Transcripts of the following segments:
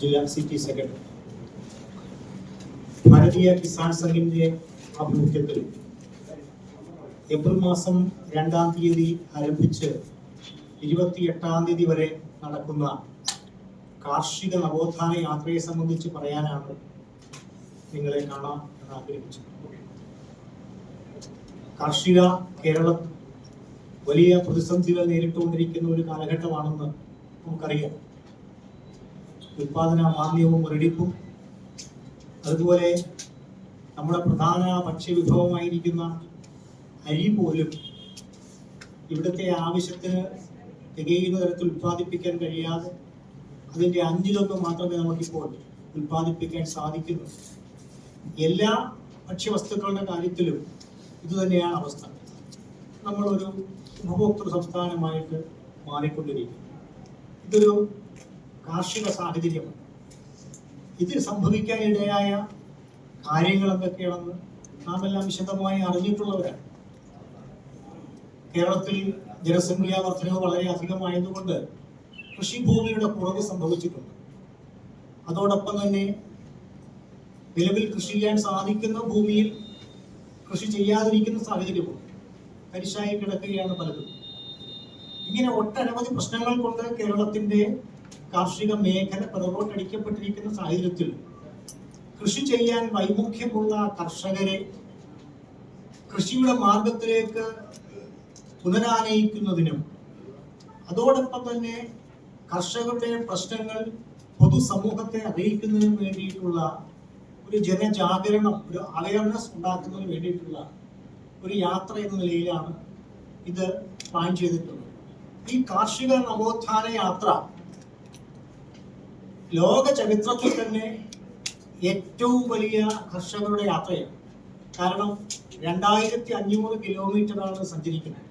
ജില്ലാ city secretary. Bharatiya Kisan സംഘിന്റെ ആഭിമുഖ്യത്തിൽ April മാസം രണ്ടാം തീയതി ആരംഭിച്ച് ഇരുപത്തി എട്ടാം തീയതി വരെ നടക്കുന്ന കാർഷിക നവോത്ഥാന യാത്രയെ സംബന്ധിച്ച് പറയാനാണ് നിങ്ങളെ കാണാൻ എന്ന് ആഗ്രഹിച്ചത്. കാർഷിക കേരളം വലിയ പ്രതിസന്ധികൾ നേരിട്ടുകൊണ്ടിരിക്കുന്ന ഒരു കാലഘട്ടമാണെന്ന് നമുക്കറിയാം. ഉൽപാദന മാന്ദ്യവും മുരടിപ്പും അതുപോലെ നമ്മുടെ പ്രധാന ഭക്ഷ്യവിഭവമായിരിക്കുന്ന അരി പോലും ഇവിടുത്തെ ആവശ്യത്തിന് തികയുന്ന തരത്തിൽ ഉൽപ്പാദിപ്പിക്കാൻ കഴിയാതെ അതിന്റെ അഞ്ചിലൊന്ന് മാത്രമേ നമുക്കിപ്പോൾ ഉൽപ്പാദിപ്പിക്കാൻ സാധിക്കുന്നു എല്ലാ ഭക്ഷ്യവസ്തുക്കളുടെ കാര്യത്തിലും ഇതുതന്നെയാണ് അവസ്ഥ. നമ്മളൊരു ഉപഭോക്തൃ സംസ്ഥാനമായിട്ട് മാറിക്കൊണ്ടിരിക്കുന്നു. ഇതൊരു കാർഷിക സാഹചര്യമാണ് ഇതിൽ സംഭവിക്കാനിടയായ കാര്യങ്ങൾ എന്തൊക്കെയാണെന്ന് നാം എല്ലാം വിശദമായി അറിഞ്ഞിട്ടുള്ളവരാണ്. കേരളത്തിൽ ജനസംഖ്യാ വർധനവ് വളരെ അധികമായതുകൊണ്ട് കൃഷിഭൂമിയുടെ കുറവ് സംഭവിച്ചിട്ടുണ്ട്. അതോടൊപ്പം തന്നെ നിലവിൽ കൃഷി ചെയ്യാൻ സാധിക്കുന്ന ഭൂമിയിൽ കൃഷി ചെയ്യാതിരിക്കുന്ന സാഹചര്യമുണ്ട് തരിശായി കിടക്കുകയാണ് പലതും. ഇങ്ങനെ ഒട്ടനവധി പ്രശ്നങ്ങൾ കൊണ്ട് കേരളത്തിന്റെ കാർഷിക മേഖല പിറകോട്ടടിക്കപ്പെട്ടിരിക്കുന്ന സാഹചര്യത്തിൽ കൃഷി ചെയ്യാൻ വൈമുഖ്യമുള്ള കർഷകരെ കൃഷിയുടെ മാർഗത്തിലേക്ക് പുനരാനയിക്കുന്നതിനും അതോടൊപ്പം തന്നെ കർഷകരുടെ പ്രശ്നങ്ങൾ പൊതുസമൂഹത്തെ അറിയിക്കുന്നതിനും വേണ്ടിയിട്ടുള്ള ഒരു ജനജാഗരണം ഒരു അവയർനെസ് ഉണ്ടാക്കുന്നതിന് വേണ്ടിയിട്ടുള്ള ഒരു യാത്ര എന്ന നിലയിലാണ് ഇത് പ്ലാൻ ചെയ്തിട്ടുള്ളത്. ഈ കാർഷിക നവോത്ഥാന യാത്ര ലോക ചരിത്രത്തിൽ തന്നെ ഏറ്റവും വലിയ കർഷകരുടെ യാത്രയാണ്. കാരണം രണ്ടായിരത്തി അഞ്ഞൂറ് കിലോമീറ്ററാണ് സഞ്ചരിക്കുന്നത്.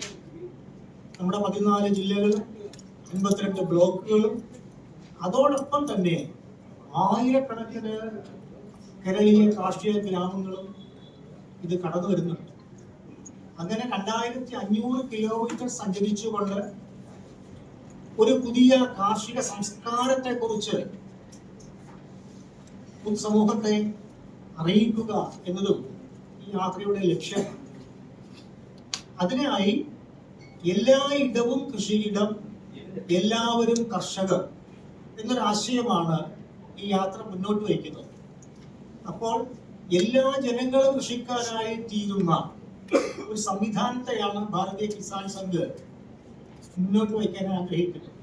നമ്മുടെ പതിനാല് ജില്ലകളും അൻപത്തിരണ്ട് ബ്ലോക്കുകളും അതോടൊപ്പം തന്നെ ആയിരക്കണക്കിന് കേരളീയ കാർഷിക ഗ്രാമങ്ങളും ഇത് കടന്നു വരുന്നുണ്ട്. അങ്ങനെ രണ്ടായിരത്തി അഞ്ഞൂറ് കിലോമീറ്റർ സഞ്ചരിച്ചുകൊണ്ട് ഒരു പുതിയ കാർഷിക സംസ്കാരത്തെ കുറിച്ച് പൊതുസമൂഹത്തെ അറിയിക്കുക എന്നതും ഈ യാത്രയുടെ ലക്ഷ്യമാണ്. അതിനായി എല്ലാ എല്ലായിടവും കൃഷിയിടം എല്ലാവരും കർഷകർ എന്നൊരാശയമാണ് ഈ യാത്ര മുന്നോട്ട് വയ്ക്കുന്നത്. അപ്പോൾ എല്ലാ ജനങ്ങളും കൃഷിക്കാരായി തീരുന്ന ഒരു സംവിധാനത്തെയാണ് ഭാരതീയ കിസാൻ സംഘ് മുന്നോട്ട് വയ്ക്കാൻ ആഗ്രഹിക്കുന്നത്.